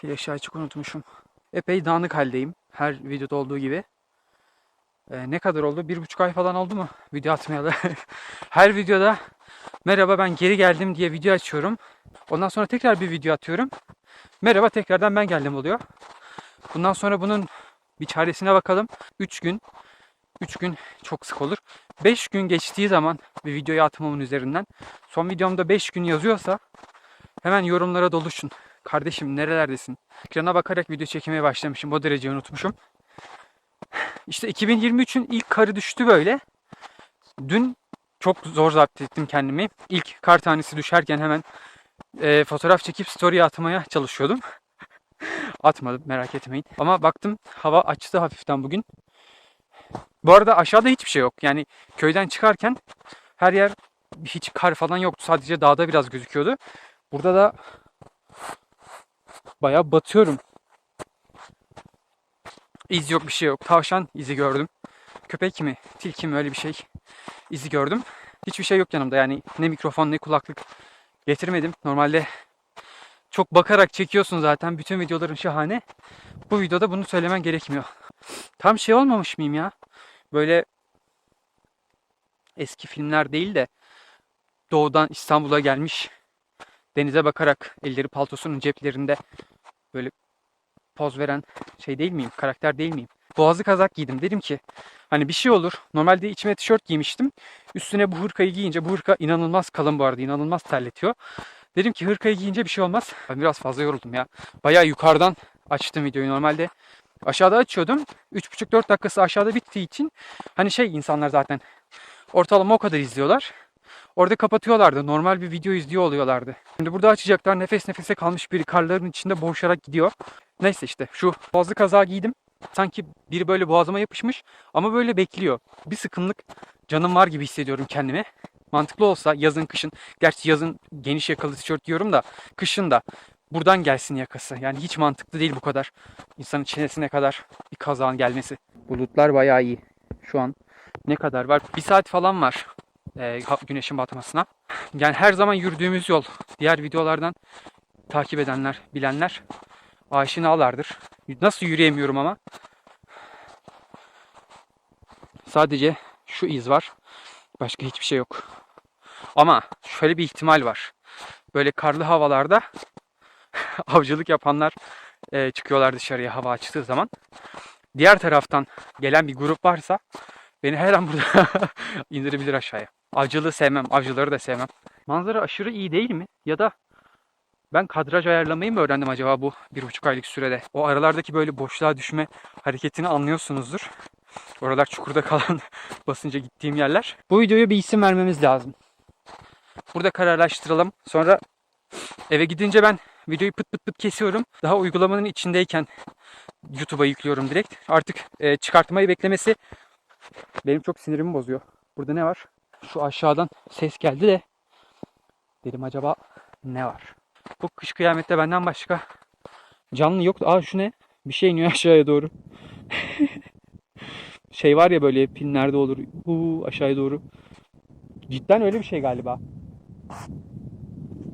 Flaşı açık unutmuşum. Epey dağınık haldeyim. Her videoda olduğu gibi. Ee, ne kadar oldu? Bir buçuk ay falan oldu mu video atmayalı? Her videoda merhaba ben geri geldim diye video açıyorum. Ondan sonra tekrar bir video atıyorum. Merhaba tekrardan ben geldim oluyor. Bundan sonra bunun bir çaresine bakalım. 3 gün 3 gün çok sık olur. 5 gün geçtiği zaman bir videoyu atmamın üzerinden son videomda 5 gün yazıyorsa hemen yorumlara doluşun. Kardeşim nerelerdesin? Ekrana bakarak video çekmeye başlamışım. O derece unutmuşum. İşte 2023'ün ilk karı düştü böyle. Dün çok zor zapt ettim kendimi. İlk kar tanesi düşerken hemen e, fotoğraf çekip story atmaya çalışıyordum. Atmadım merak etmeyin. Ama baktım hava açtı hafiften bugün. Bu arada aşağıda hiçbir şey yok. Yani köyden çıkarken her yer hiç kar falan yoktu. Sadece dağda biraz gözüküyordu. Burada da bayağı batıyorum. İz yok bir şey yok. Tavşan izi gördüm. Köpek mi, tilki mi öyle bir şey izi gördüm. Hiçbir şey yok yanımda yani ne mikrofon ne kulaklık getirmedim. Normalde çok bakarak çekiyorsun zaten. Bütün videoların şahane. Bu videoda bunu söylemen gerekmiyor. Tam şey olmamış mıyım ya? Böyle eski filmler değil de doğudan İstanbul'a gelmiş denize bakarak elleri paltosunun ceplerinde böyle poz veren şey değil miyim? Karakter değil miyim? Boğazlı kazak giydim. Dedim ki hani bir şey olur. Normalde içime tişört giymiştim. Üstüne bu hırkayı giyince bu hırka inanılmaz kalın bu arada. inanılmaz terletiyor. Dedim ki hırkayı giyince bir şey olmaz. Ben biraz fazla yoruldum ya. Bayağı yukarıdan açtım videoyu. Normalde aşağıda açıyordum. 3,5-4 dakikası aşağıda bittiği için hani şey insanlar zaten ortalama o kadar izliyorlar. Orada kapatıyorlardı. Normal bir video izliyor oluyorlardı. Şimdi burada açacaklar. Nefes nefese kalmış biri karların içinde boğuşarak gidiyor. Neyse işte şu boğazlı kazağı giydim. Sanki biri böyle boğazıma yapışmış ama böyle bekliyor. Bir sıkımlık canım var gibi hissediyorum kendimi. Mantıklı olsa yazın kışın, gerçi yazın geniş yakalı tişört giyiyorum da kışın da buradan gelsin yakası. Yani hiç mantıklı değil bu kadar. İnsanın çenesine kadar bir kazağın gelmesi. Bulutlar bayağı iyi. Şu an ne kadar var? Bir saat falan var e, güneşin batmasına. Yani her zaman yürüdüğümüz yol. Diğer videolardan takip edenler, bilenler aşinalardır. Nasıl yürüyemiyorum ama. Sadece şu iz var. Başka hiçbir şey yok. Ama şöyle bir ihtimal var. Böyle karlı havalarda avcılık yapanlar e, çıkıyorlar dışarıya hava açtığı zaman. Diğer taraftan gelen bir grup varsa beni her an burada indirebilir aşağıya. Avcılığı sevmem, avcıları da sevmem. Manzara aşırı iyi değil mi? Ya da ben kadraj ayarlamayı mı öğrendim acaba bu bir buçuk aylık sürede? O aralardaki böyle boşluğa düşme hareketini anlıyorsunuzdur. Oralar çukurda kalan basınca gittiğim yerler. Bu videoya bir isim vermemiz lazım. Burada kararlaştıralım. Sonra eve gidince ben videoyu pıt pıt pıt kesiyorum. Daha uygulamanın içindeyken YouTube'a yüklüyorum direkt. Artık e, çıkartmayı beklemesi benim çok sinirimi bozuyor. Burada ne var? Şu aşağıdan ses geldi de dedim acaba ne var? Bu kış kıyamette benden başka canlı yok. Aa şu ne? Bir şey iniyor aşağıya doğru. şey var ya böyle filmlerde olur. Huu aşağıya doğru. Cidden öyle bir şey galiba.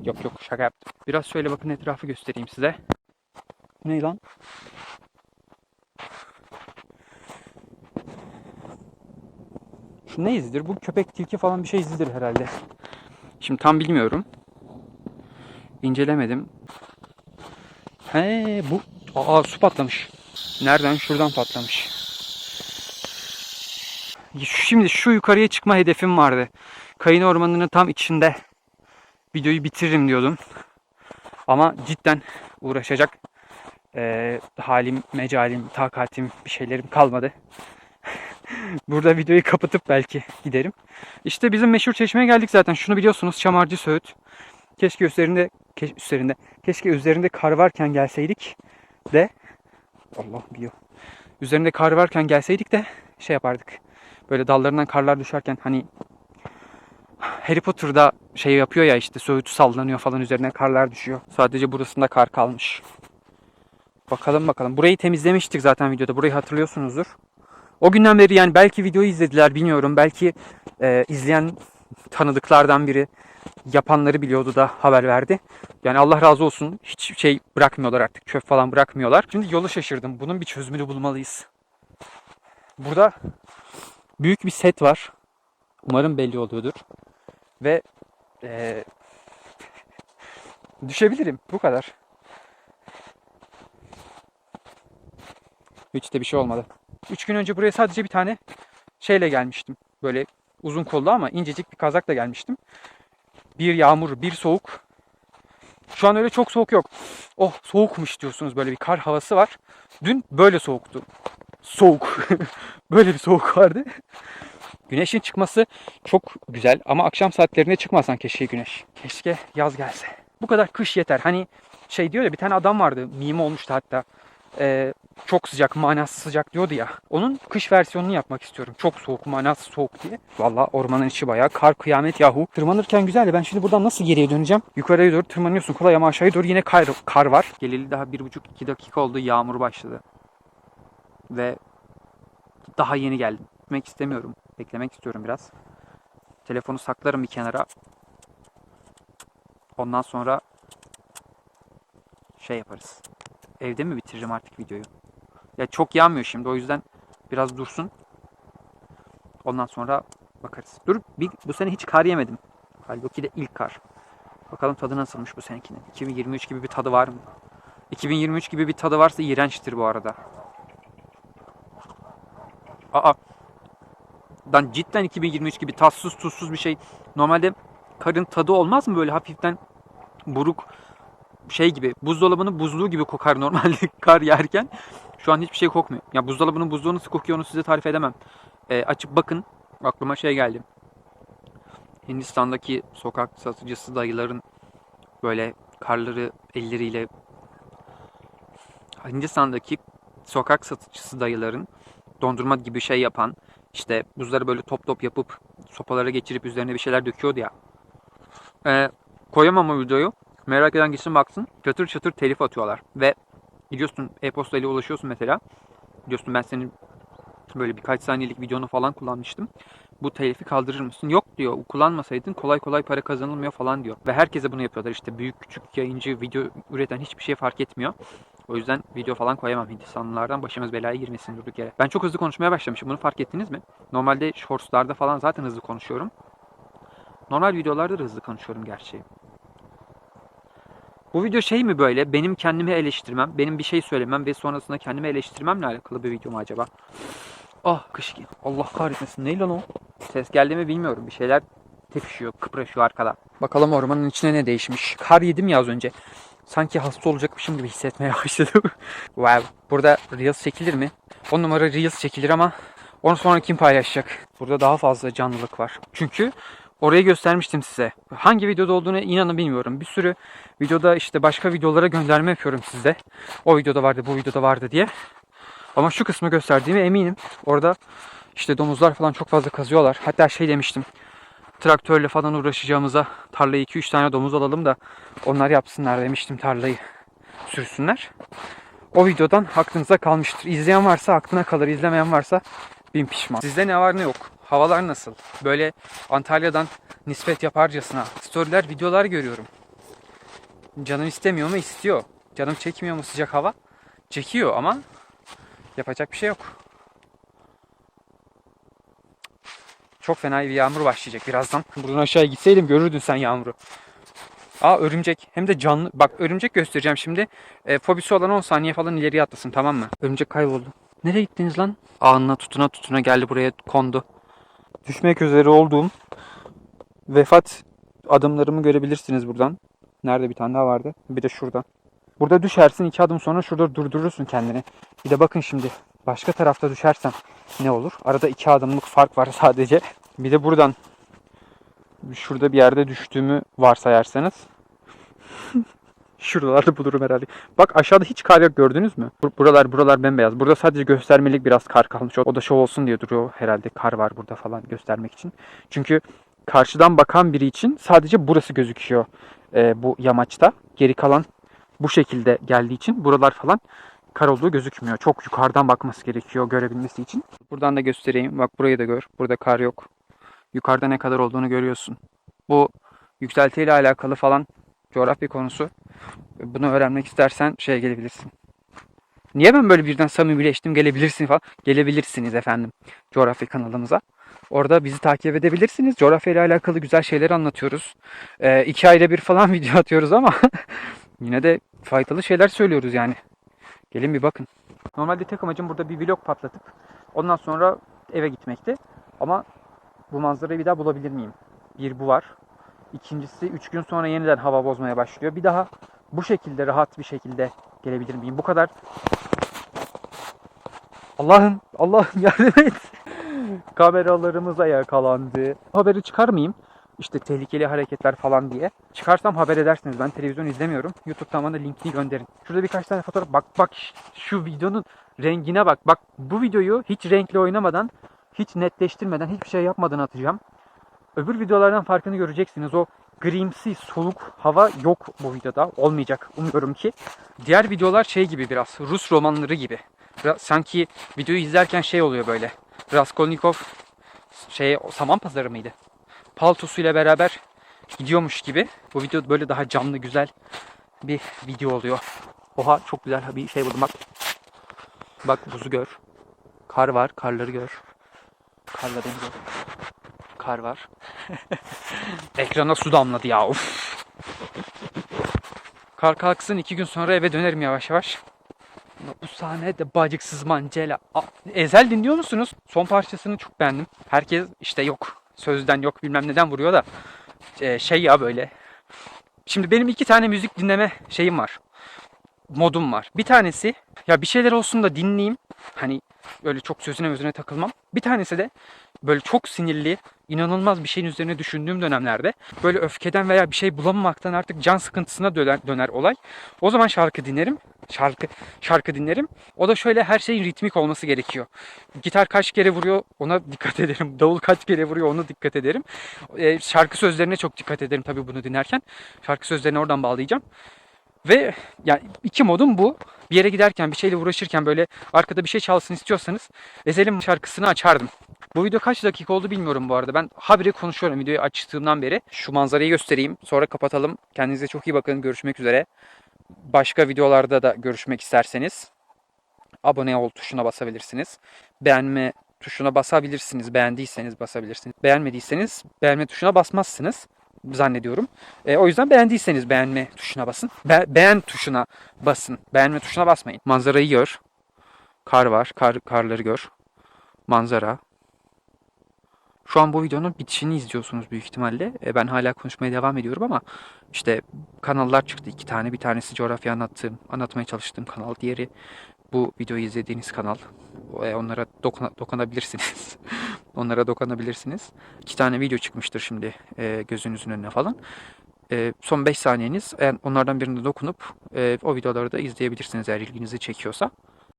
Yok yok şaka yaptım. Biraz şöyle bakın etrafı göstereyim size. Ne lan? Ne izidir? Bu köpek tilki falan bir şey izidir herhalde. Şimdi tam bilmiyorum. İncelemedim. He bu aa su patlamış. Nereden? Şuradan patlamış. Şimdi şu yukarıya çıkma hedefim vardı. Kayın ormanının tam içinde videoyu bitiririm diyordum. Ama cidden uğraşacak eee, halim, mecalim, takatim bir şeylerim kalmadı. Burada videoyu kapatıp belki giderim. İşte bizim meşhur çeşmeye geldik zaten. Şunu biliyorsunuz Çamarcı Söğüt. Keşke üzerinde keş, üzerinde keşke üzerinde kar varken gelseydik de Allah biliyor. Üzerinde kar varken gelseydik de şey yapardık. Böyle dallarından karlar düşerken hani Harry Potter'da şey yapıyor ya işte Söğüt sallanıyor falan üzerine karlar düşüyor. Sadece burasında kar kalmış. Bakalım bakalım. Burayı temizlemiştik zaten videoda. Burayı hatırlıyorsunuzdur. O günden beri yani belki videoyu izlediler bilmiyorum. Belki e, izleyen tanıdıklardan biri yapanları biliyordu da haber verdi. Yani Allah razı olsun hiç şey bırakmıyorlar artık. Çöp falan bırakmıyorlar. Şimdi yolu şaşırdım. Bunun bir çözümünü bulmalıyız. Burada büyük bir set var. Umarım belli oluyordur. Ve eee, düşebilirim. Bu kadar. Hiç de bir şey olmadı. Üç gün önce buraya sadece bir tane şeyle gelmiştim. Böyle uzun kollu ama incecik bir kazakla gelmiştim. Bir yağmur, bir soğuk. Şu an öyle çok soğuk yok. Oh soğukmuş diyorsunuz böyle bir kar havası var. Dün böyle soğuktu. Soğuk. böyle bir soğuk vardı. Güneşin çıkması çok güzel ama akşam saatlerinde çıkmasan keşke güneş. Keşke yaz gelse. Bu kadar kış yeter. Hani şey diyor ya bir tane adam vardı. Mime olmuştu hatta. Ee, çok sıcak, manasız sıcak diyordu ya. Onun kış versiyonunu yapmak istiyorum. Çok soğuk, manasız soğuk diye. Valla ormanın içi bayağı kar kıyamet yahu. Tırmanırken güzel ben şimdi buradan nasıl geriye döneceğim? Yukarıya doğru tırmanıyorsun kolay ama aşağıya doğru yine kar, kar var. Geleli daha bir buçuk iki dakika oldu yağmur başladı. Ve daha yeni geldim. Gitmek istemiyorum. Beklemek istiyorum biraz. Telefonu saklarım bir kenara. Ondan sonra şey yaparız. Evde mi bitiririm artık videoyu? Ya çok yağmıyor şimdi o yüzden biraz dursun. Ondan sonra bakarız. Dur bir, bu sene hiç kar yemedim. Halbuki de ilk kar. Bakalım tadı nasılmış bu senekinin. 2023 gibi bir tadı var mı? 2023 gibi bir tadı varsa iğrençtir bu arada. Aa. Dan cidden 2023 gibi tatsız tuzsuz bir şey. Normalde karın tadı olmaz mı böyle hafiften buruk şey gibi buzdolabının buzluğu gibi kokar normalde kar yerken. Şu an hiçbir şey kokmuyor. Ya buzdolabının buzluğu nasıl kokuyor onu size tarif edemem. Ee, açıp bakın. Aklıma şey geldi. Hindistan'daki sokak satıcısı dayıların böyle karları elleriyle Hindistan'daki sokak satıcısı dayıların dondurma gibi şey yapan işte buzları böyle top top yapıp sopalara geçirip üzerine bir şeyler döküyordu ya. Ee, koyamam o videoyu. Merak eden gitsin baksın. Çatır çatır telif atıyorlar. Ve gidiyorsun e-posta ile ulaşıyorsun mesela. Diyorsun ben senin böyle birkaç saniyelik videonu falan kullanmıştım. Bu telifi kaldırır mısın? Yok diyor. Kullanmasaydın kolay kolay para kazanılmıyor falan diyor. Ve herkese bunu yapıyorlar. İşte büyük küçük yayıncı video üreten hiçbir şey fark etmiyor. O yüzden video falan koyamam Hindistanlılardan başımız belaya girmesin durduk yere. Ben çok hızlı konuşmaya başlamışım. Bunu fark ettiniz mi? Normalde shortslarda falan zaten hızlı konuşuyorum. Normal videolarda da hızlı konuşuyorum gerçi. Bu video şey mi böyle? Benim kendimi eleştirmem, benim bir şey söylemem ve sonrasında kendimi eleştirmemle alakalı bir video mu acaba? Ah kış gibi. Allah kahretmesin. Ne lan o? Ses geldi mi bilmiyorum. Bir şeyler tepişiyor, kıpraşıyor arkada. Bakalım ormanın içine ne değişmiş. Kar yedim ya az önce. Sanki hasta olacakmışım gibi hissetmeye başladım. wow. Burada Reels çekilir mi? 10 numara Reels çekilir ama onu sonra kim paylaşacak? Burada daha fazla canlılık var. Çünkü orayı göstermiştim size. Hangi videoda olduğunu inanın bilmiyorum. Bir sürü videoda işte başka videolara gönderme yapıyorum size. O videoda vardı, bu videoda vardı diye. Ama şu kısmı gösterdiğime eminim. Orada işte domuzlar falan çok fazla kazıyorlar. Hatta şey demiştim. Traktörle falan uğraşacağımıza tarlaya 2-3 tane domuz alalım da onlar yapsınlar demiştim tarlayı sürsünler. O videodan aklınıza kalmıştır. İzleyen varsa aklına kalır, izlemeyen varsa bin pişman. Sizde ne var ne yok? Havalar nasıl? Böyle Antalya'dan nispet yaparcasına storyler, videolar görüyorum. Canım istemiyor mu? İstiyor. Canım çekmiyor mu sıcak hava? Çekiyor ama yapacak bir şey yok. Çok fena bir yağmur başlayacak birazdan. Buradan aşağıya gitseydim görürdün sen yağmuru. Aa örümcek. Hem de canlı. Bak örümcek göstereceğim şimdi. E, fobisi olan 10 saniye falan ileriye atlasın tamam mı? Örümcek kayboldu. Nereye gittiniz lan? Ağına tutuna tutuna geldi buraya kondu. Düşmek üzere olduğum vefat adımlarımı görebilirsiniz buradan. Nerede bir tane daha vardı? Bir de şurada. Burada düşersin iki adım sonra şurada durdurursun kendini. Bir de bakın şimdi başka tarafta düşersen ne olur? Arada iki adımlık fark var sadece. Bir de buradan şurada bir yerde düştüğümü varsayarsanız Şuralarda bulurum herhalde. Bak aşağıda hiç kar yok gördünüz mü? Bur- Buralar buralar bembeyaz. Burada sadece göstermelik biraz kar kalmış. O da şov olsun diye duruyor herhalde. Kar var burada falan göstermek için. Çünkü karşıdan bakan biri için sadece burası gözüküyor e, bu yamaçta. Geri kalan bu şekilde geldiği için buralar falan kar olduğu gözükmüyor. Çok yukarıdan bakması gerekiyor görebilmesi için. Buradan da göstereyim. Bak burayı da gör. Burada kar yok. Yukarıda ne kadar olduğunu görüyorsun. Bu yükseltiyle alakalı falan coğrafya konusu. Bunu öğrenmek istersen şeye gelebilirsin. Niye ben böyle birden samimileştim gelebilirsin falan. Gelebilirsiniz efendim coğrafya kanalımıza. Orada bizi takip edebilirsiniz. Coğrafya ile alakalı güzel şeyler anlatıyoruz. Ee, iki ayda bir falan video atıyoruz ama yine de faydalı şeyler söylüyoruz yani. Gelin bir bakın. Normalde tek amacım burada bir vlog patlatıp ondan sonra eve gitmekti. Ama bu manzarayı bir daha bulabilir miyim? Bir bu var. İkincisi 3 gün sonra yeniden hava bozmaya başlıyor. Bir daha bu şekilde rahat bir şekilde gelebilir miyim? Bu kadar Allah'ım Allah'ım yardım et. Kameralarımıza yakalandı. Haberi çıkarmayayım. İşte tehlikeli hareketler falan diye. Çıkarsam haber edersiniz. Ben televizyon izlemiyorum. YouTube'dan bana linkini gönderin. Şurada birkaç tane fotoğraf. Bak bak şu videonun rengine bak. Bak bu videoyu hiç renkli oynamadan, hiç netleştirmeden, hiçbir şey yapmadan atacağım. Öbür videolardan farkını göreceksiniz. O grimsi, soluk hava yok bu videoda. Olmayacak umuyorum ki. Diğer videolar şey gibi biraz. Rus romanları gibi. Sanki videoyu izlerken şey oluyor böyle. Raskolnikov şey saman pazarı mıydı? Paltosuyla beraber gidiyormuş gibi. Bu video böyle daha canlı güzel bir video oluyor. Oha çok güzel bir şey buldum bak. Bak buzu gör. Kar var, karları gör. Karla deniz gör. Kar var. Ekrana su damladı ya. Uf. Kar kalksın iki gün sonra eve dönerim yavaş yavaş. Bu sahnede bacıksız mancela. Aa, Ezel dinliyor musunuz? Son parçasını çok beğendim. Herkes işte yok. Sözden yok bilmem neden vuruyor da. Ee, şey ya böyle. Şimdi benim iki tane müzik dinleme şeyim var. Modum var. Bir tanesi ya bir şeyler olsun da dinleyeyim. Hani böyle çok sözüne özüne takılmam. Bir tanesi de böyle çok sinirli, inanılmaz bir şeyin üzerine düşündüğüm dönemlerde böyle öfkeden veya bir şey bulamamaktan artık can sıkıntısına döner, döner olay. O zaman şarkı dinlerim. Şarkı şarkı dinlerim. O da şöyle her şeyin ritmik olması gerekiyor. Gitar kaç kere vuruyor ona dikkat ederim. Davul kaç kere vuruyor ona dikkat ederim. Ee, şarkı sözlerine çok dikkat ederim tabii bunu dinlerken. Şarkı sözlerini oradan bağlayacağım. Ve yani iki modum bu. Bir yere giderken bir şeyle uğraşırken böyle arkada bir şey çalsın istiyorsanız Ezel'in şarkısını açardım. Bu video kaç dakika oldu bilmiyorum bu arada. Ben habire konuşuyorum videoyu açtığımdan beri. Şu manzarayı göstereyim. Sonra kapatalım. Kendinize çok iyi bakın. Görüşmek üzere. Başka videolarda da görüşmek isterseniz abone ol tuşuna basabilirsiniz. Beğenme tuşuna basabilirsiniz. Beğendiyseniz basabilirsiniz. Beğenmediyseniz beğenme tuşuna basmazsınız zannediyorum. E, o yüzden beğendiyseniz beğenme tuşuna basın. Be- beğen tuşuna basın. Beğenme tuşuna basmayın. Manzarayı gör. Kar var. Kar, karları gör. Manzara. Şu an bu videonun bitişini izliyorsunuz büyük ihtimalle. E, ben hala konuşmaya devam ediyorum ama işte kanallar çıktı. iki tane. Bir tanesi coğrafya anlattığım, anlatmaya çalıştığım kanal. Diğeri bu videoyu izlediğiniz kanal. E, onlara dokuna- dokunabilirsiniz. onlara dokunabilirsiniz. İki tane video çıkmıştır şimdi e, gözünüzün önüne falan. E, son 5 saniyeniz eğer onlardan birine dokunup e, o videoları da izleyebilirsiniz eğer ilginizi çekiyorsa.